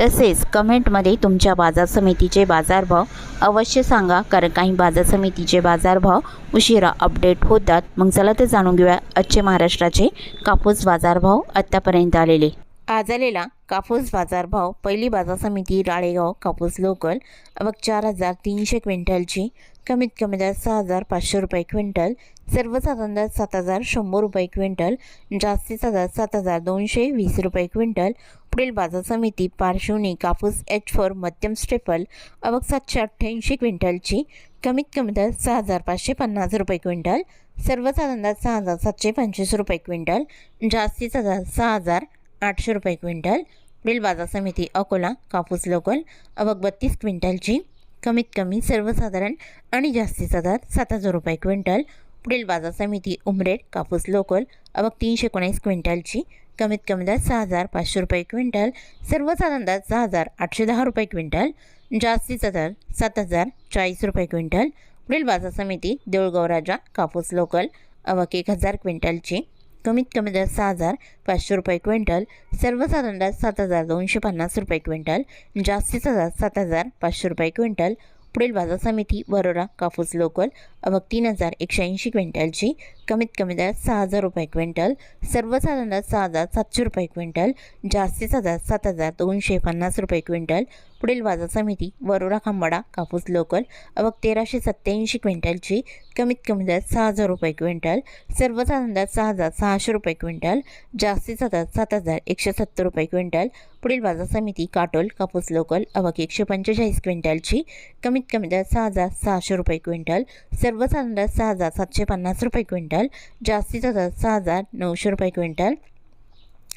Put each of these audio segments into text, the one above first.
तसेच कमेंटमध्ये तुमच्या बाजार समितीचे बाजारभाव अवश्य सांगा कारण काही बाजार समितीचे बाजारभाव उशिरा अपडेट होतात. मग चला तर जाणून घेऊया आजचे महाराष्ट्राचे कापूस बाजारभाव आत्तापर्यंत आलेले. आज आलेला कापूस बाजारभाव पहिली बाजार समिती राळेगाव कापूस लोकल अवघ चार हजार तीनशे क्विंटलची. कमीत कमी दर सहा हजार पाचशे रुपये क्विंटल सर्वसाधारण दर सात हजार शंभर रुपये क्विंटल जास्तीचा दर सात हजार दोनशे वीस रुपये क्विंटल. पुढील बाजार समिती पार्श्वनी कापूस एच फोर मध्यम स्टेपल अवघ सातशे अठ्ठ्याऐंशी क्विंटलची. कमीत कमी दर सहा हजार पाचशे पन्नास रुपये क्विंटल सर्वसाधारण दर सहा हजार सातशे पंचवीस रुपये क्विंटल जास्तीचा दर सहा हजार आठशे रुपये क्विंटल. पुढील बाजार समिती अकोला कापूस लोकल अवघ बत्तीस क्विंटलची. कमीत कमी सर्वसाधारण आणि जास्तीचा दर सात हजार रुपये क्विंटल. पुढील बाजार समिती उमरेड कापूस लोकल अवघ तीनशे एकोणीस क्विंटलची. कमीत कमी दर सहा हजार पाचशे रुपये क्विंटल. सर्वसाधारण दर सहा हजार आठशे दहा रुपये क्विंटल. जास्तीचा दर सात हजार चाळीस रुपये क्विंटल. पुढील बाजार समिती देऊळगाव राजा कापूस लोकल अवघ एक हजार क्विंटलची. कमीत कमी दर सहा हजार पाचशे रुपये क्विंटल सर्वसाधारण दर सात हजार दोनशे पन्नास रुपये क्विंटल जास्तीचा दर सात हजार पाचशे रुपये क्विंटल. पुढील बाजार समिती वरोरा कापूस लोकल अवघ तीन हजार एकशे ऐंशी क्विंटलची कमीत कमी दर सहा हजार रुपये क्विंटल सर्वसाधारण दर सहा हजार सातशे रुपये क्विंटल जास्तीचा दर सात हजार दोनशे पन्नास रुपये क्विंटल. पुढील बाजार समिती वरोरा खांबाडा कापूस लोकल अवघ तेराशे सत्त्याऐंशी क्विंटलची कमीत कमी दर सहा हजार रुपये क्विंटल सर्वसाधारण दर सहा हजार सहाशे रुपये क्विंटल जास्तीचा दर सात हजार एकशे सत्तर रुपये क्विंटल. पुढील बाजार समिती काटोल कापूस लोकल अवघ एकशे पंचेचाळीस क्विंटलची कमीत कमी दर सहा हजार सहाशे रुपये क्विंटल सर्वसाधारण दर सहा हजार सातशे पन्नास रुपये क्विंटल जास्तीचा दर सहा हजार नऊशे रुपये क्विंटल.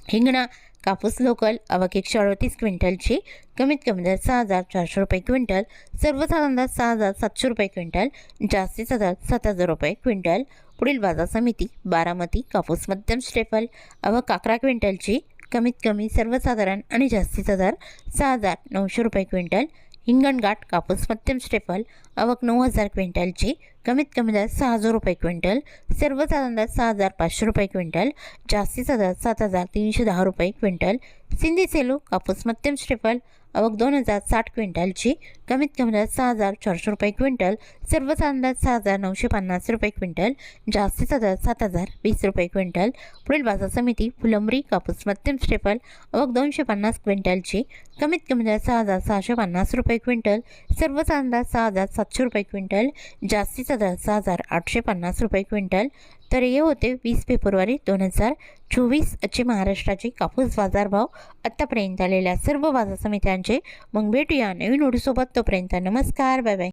हिंगणा कापूस लोकल अवक एकशे अडतीस क्विंटलची कमीत कमी दर सहा हजार चारशे रुपये क्विंटल सर्वसाधारण दर सहा हजार सातशे रुपये क्विंटल जास्तीचा दर सात हजार रुपये क्विंटल. पुढील बाजार समिती बारामती कापूस मध्यम स्टेपल अवा अकरा क्विंटलची कमीत कमी सर्वसाधारण आणि जास्तीचा दर सहा हजार नऊशे रुपये क्विंटल. हिंगणघाट कापूस मध्यम स्टेपल आवक नऊ हजार क्विंटलची कमीत कमी दर सहा हजार रुपये क्विंटल सर्वसाधारण दर सहा हजार पाचशे रुपये क्विंटल जास्तीचा दर सात हजार तीनशे दहा रुपये क्विंटल सिंधी सेलू कापूस मध्यम स्टेपल आवक दोन हजार साठ क्विंटलची कमीत कमी दर सहा हजार चारशे रुपये क्विंटल सर्वसाधारण अंदाज सहा हजार नऊशे पन्नास रुपये क्विंटल जास्तीचा दर सात हजार वीस रुपये क्विंटल. पुढील बाजार समिती फुलंबरी कापूस मध्यम स्टेपल अवघ दोनशे पन्नास क्विंटलची. कमीत कमी दर सहा हजार सहाशे पन्नास रुपये क्विंटल सर्वसाधारण अंदाज सहा हजार सातशे रुपये क्विंटल जास्तीचा दर सहा हजार आठशे पन्नास रुपये क्विंटल. तर हे होते वीस फेब्रुवारी दोन हजार चोवीसचे महाराष्ट्राचे कापूस बाजारभाव. आत्तापर्यंत आलेल्या सर्व बाजार समित्यांचे मग भेटूया नवीन ओढीसोबत तोपर्यंत नमस्कार बाय बाय